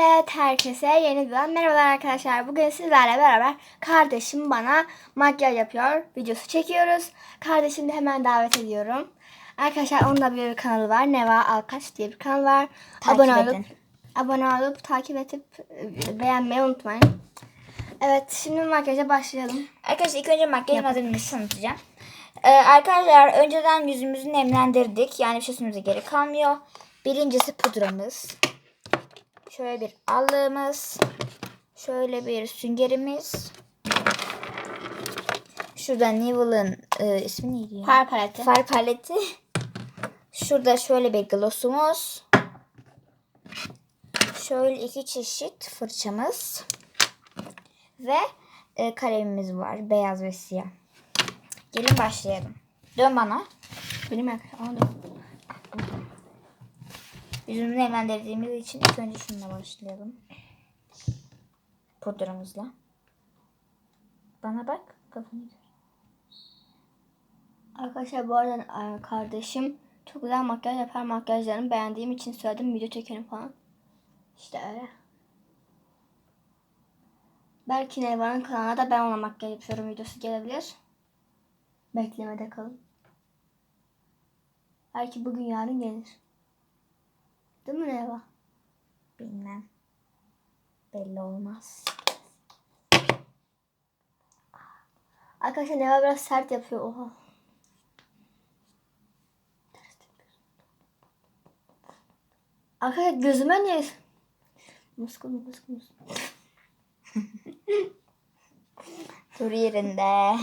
Evet herkese yeniden merhabalar arkadaşlar. Bugün sizlerle beraber kardeşim bana makyaj yapıyor. Videosu çekiyoruz. Kardeşimi de hemen davet ediyorum. Arkadaşlar onun da bir kanalı var. Neva Alkaç diye bir kanal var. Takip abone edin. olup abone olup takip edip e, beğenmeyi unutmayın. Evet şimdi makyaja başlayalım. Arkadaşlar ilk önce makyaj malzememizi tanıtacağım. Ee, arkadaşlar önceden yüzümüzü nemlendirdik. Yani bir şey sürmemize gerek kalmıyor. Birincisi pudramız. Şöyle bir allığımız. Şöyle bir süngerimiz. Şurada Nivel'ın e, ismi neydi ya? Far paleti. Far paleti. Şurada şöyle bir glossumuz. Şöyle iki çeşit fırçamız. Ve e, kalemimiz var. Beyaz ve siyah. Gelin başlayalım. Dön bana. Benim arkadaşlar. Yüzümüzü nemlendirdiğimiz için ilk önce şununla başlayalım. Pudramızla. Bana bak. Kafanı gör. Arkadaşlar bu arada e, kardeşim çok güzel makyaj yapar. Makyajlarını beğendiğim için söyledim. Video çekelim falan. İşte öyle. Belki Neva'nın kanalına da ben ona makyaj yapıyorum videosu gelebilir. Beklemede kalın. Belki bugün yarın gelir. Değil mi Neva? Bilmem. Belli olmaz. Arkadaşlar Neva biraz sert yapıyor. Oha. Arkadaşlar gözüme niye? Muskul muskul muskul. Dur yerinde.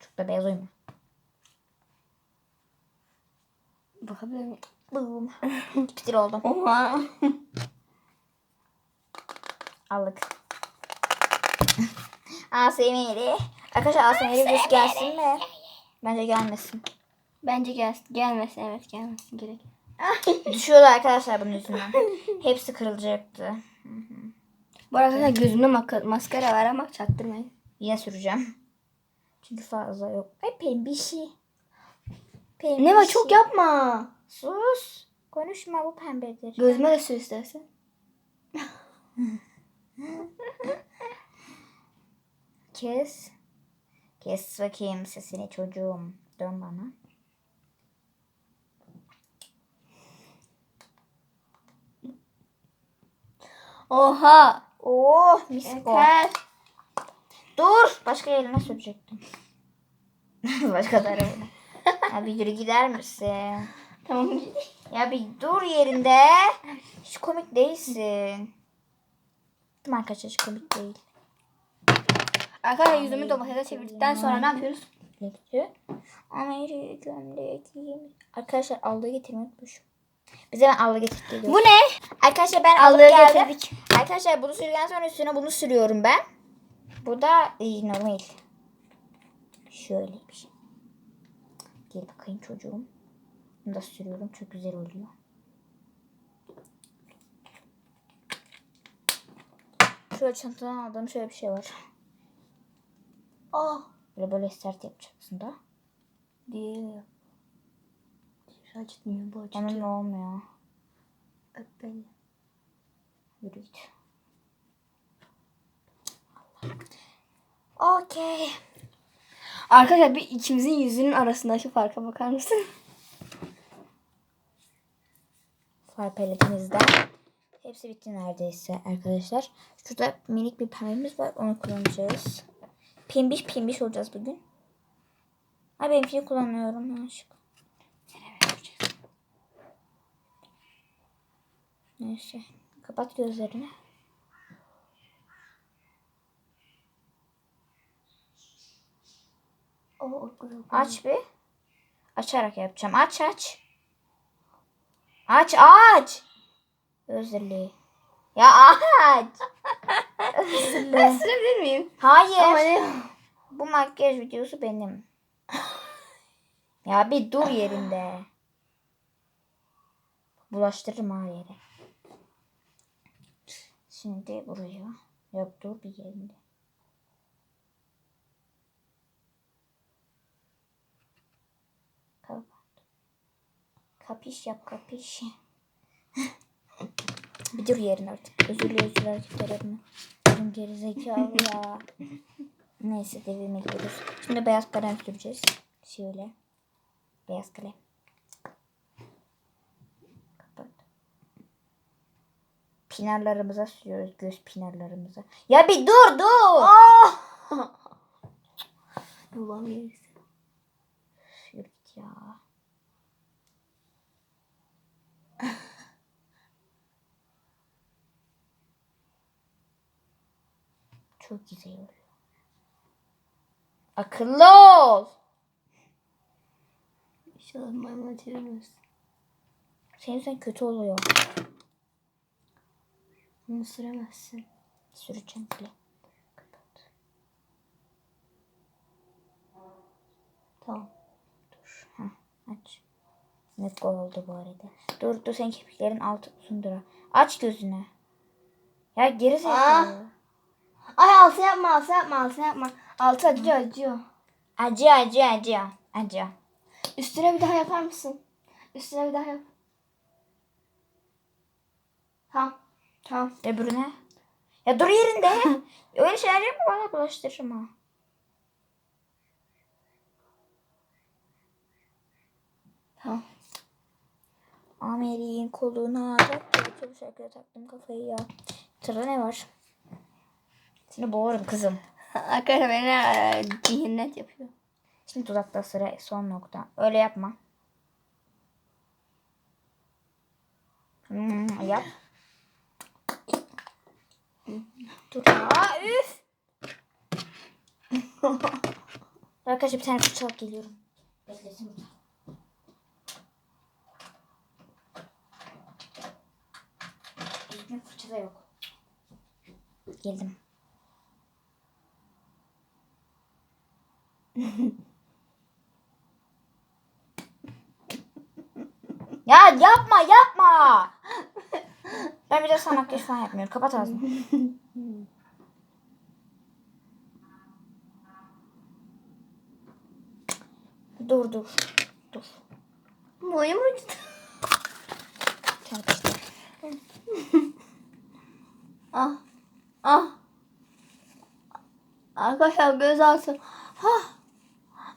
Çok da beyaz uyma. Bakabilir miyim? Boom. Pitir oldum. Oha. Aldık. ASMR'i. Arkadaşlar ASMR videosu gelsin mi? Bence gelmesin. Bence gel gelmesin evet gelmesin gerek. Düşüyordu arkadaşlar bunun yüzünden. Hepsi kırılacaktı. Bu arada gözümde maskara var ama çaktırmayın. Yine süreceğim. Çünkü fazla yok. Ay pembişi. Pembişi. Neva çok yapma. Sus. Konuşma bu pembedir. Gözüme de sür istersen. Kes. Kes bakayım sesini çocuğum. Dön bana. Oha. Oh mis ko. Yeter. Dur. Başka yerine sürecektim. Başka tarafına. Ya bir yürü gider misin? Tamam. Ya bir dur yerinde. Hiç komik değilsin. Tamam arkadaşlar hiç komik değil. Arkadaşlar yüzümü domatese çevirdikten sonra ne yapıyoruz? Bekle. Amerika'mdaki Arkadaşlar aldığı getirmeyi unutmuşum. Bize ben aldı getirip geliyorum. Bu ne? Arkadaşlar ben geldim. getirdik. Arkadaşlar bunu sürdükten sonra üstüne bunu sürüyorum ben. Bu da e, normal. Şöyle bir şey. Gel bakayım çocuğum. Bunu da sürüyorum. Çok güzel oluyor. Şöyle çantadan aldığım şöyle bir şey var. Oh. Böyle böyle sert yapacaksın da. Değil. Acıtmıyor bu acıtıyor. Onunla olmuyor. Öp beni. Yürü git. Okey. Arkadaşlar bir ikimizin yüzünün arasındaki farka bakar mısın? Far paletimizden. Hepsi bitti neredeyse arkadaşlar. Şurada minik bir pembemiz var. Onu kullanacağız. Pembiş pembiş olacağız bugün. Ay benimkini kullanıyorum. Yanlışlıkla. Neyse. Kapat gözlerini. Oh, oh, oh. Aç bir. Açarak yapacağım. Aç aç. Aç aç. Özürlü. Ya aç. Özürlü. Ben sürebilir miyim? Hayır. Ama ne? Bu makyaj videosu benim. ya bir dur yerinde. Bulaştırırım ha yere. Şimdi buraya. Yok dur bir yerinde. Kapat. Kapiş yap kapiş. bir dur yerin artık. Özürlü özürlü hareketlerini. Benim gerizekalı ya. Neyse devam ediyoruz. Şimdi beyaz kalem süreceğiz. Şöyle. Beyaz kalem. Kapat. Pinarlarımıza sürüyoruz. Göz pinarlarımıza. Ya bir dur dur. Babam gelirse. Ya. Çok güzel oluyor. Akıllı ol. İnşallah maymun çevirmez. Senin sen kötü oluyor. Bunu süremezsin. Süreceğim bile. Kapat. Tamam. Aç. Ne gol oldu bu arada. Dur dur sen kirpiklerin altı uzun dur. Aç gözünü. Ya geri zekalı. Ay altı yapma altı yapma altı yapma. Altı acıyor acıyor. Acı acı acı. Acı. Üstüne bir daha yapar mısın? Üstüne bir daha yap. Tamam. Tamam. Öbürüne. Ya dur yerinde. Öyle şeyler yapma bana bulaştırırım ha. Amer'in koluna tak tak şarkıya taktım kafayı ya. Sırada ne var? Seni boğarım kızım. Arkadaşlar beni e, cinnet yapıyor. Şimdi dudakta sıra son nokta. Öyle yapma. Hmm, yap. Dur ya. Üf. Arkadaşlar bir tane fırçalık geliyorum. Beklesin burada. Yok. Geldim. Ya yapma yapma. Ben bir de sana makyaj falan yapmıyorum. Kapat ağzını. dur dur. Dur. Boyum uçtu. Terbiyesiz. Ah. Ah. Arkadaşlar göz altı. Ha.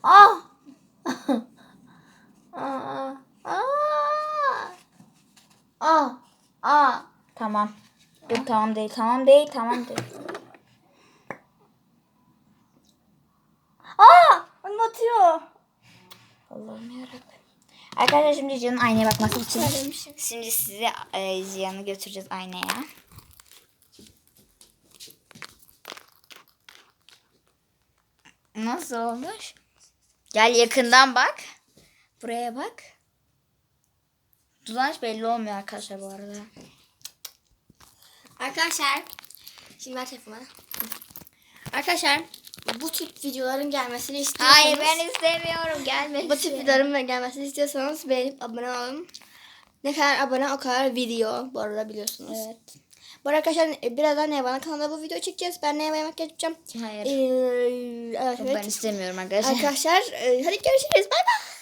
Ah. Ah. Ah. Ah. Ah. Tamam. Dur tamam değil tamam değil tamam değil. Ah. Onu atıyor. Allah'ım yarabbim. Arkadaşlar şimdi Cihan'ın aynaya bakması için şimdi size e, Cihan'ı götüreceğiz aynaya. Nasıl olmuş? Gel yakından bak. Buraya bak. Hiç belli olmuyor arkadaşlar bu arada. Arkadaşlar. Şimdi ver telefonu. Arkadaşlar bu tip videoların gelmesini istiyorsanız. Hayır ben istemiyorum gelmesin. Bu tip videoların gelmesini istiyorsanız beğenip abone olun. Ne kadar abone o kadar video bu arada biliyorsunuz. Evet. Bu arada arkadaşlar e, birazdan Neva'nın kanalında bu video çekeceğiz. Ben Neva'ya makyaj yapacağım. Hayır. Ee, evet, Ben istemiyorum arkadaşlar. Arkadaşlar e, hadi görüşürüz. Bay bay.